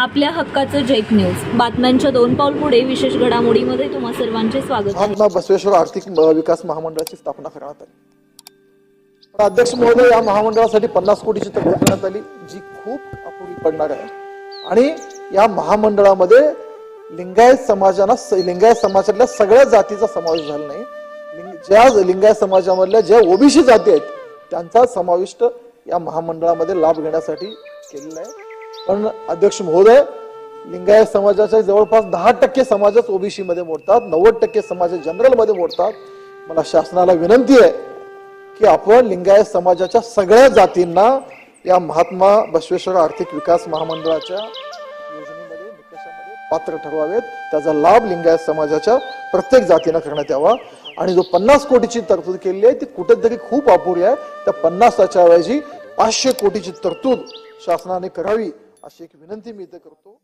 आपल्या हक्काचं Jack news. बातम्यांच्या दोन पाऊल पुढे विशेष घडामोडीमध्ये तुम्हा सर्वांचे स्वागत महात्मा बसवेश्वर आर्थिक विकास महामंडळाची स्थापना करण्यात आली. अध्यक्ष महोदय या महामंडळासाठी पन्नास कोटीची तरतूद करण्यात आली जी खूप अपुरी पडणार आहे. आणि या महामंडळामध्ये लिंगायत समाजाला लिंगायत समाजातल्या सगळ्या जातीचा समावेश झाला नाही. ज्या लिंगायत समाजामधल्या ज्या ओबीसी जाती आहेत त्यांचा समाविष्ट या महामंडळामध्ये लाभ घेण्यासाठी केलेला आहे. पण अध्यक्ष महोदय लिंगायत समाजाच्या जवळपास दहा टक्के समाजच ओबीसी मध्ये मोडतात नव्वद टक्के समाज जनरलमध्ये मोडतात. मला शासनाला विनंती आहे की आपण लिंगायत समाजाच्या सगळ्या जातींना या महात्मा बसवेश्वर आर्थिक विकास महामंडळाच्या योजनेमध्ये निकषामध्ये पात्र ठरवावेत. त्याचा लाभ लिंगायत समाजाच्या प्रत्येक जातीनं करण्यात यावा. आणि जो पन्नास कोटीची तरतूद केलेली आहे ती कुठेतरी खूप अपुरी आहे. त्या पन्नासाच्या ऐवजी पाचशे कोटीची तरतूद शासनाने करावी. अशी एक विनंती मी इथं करतो.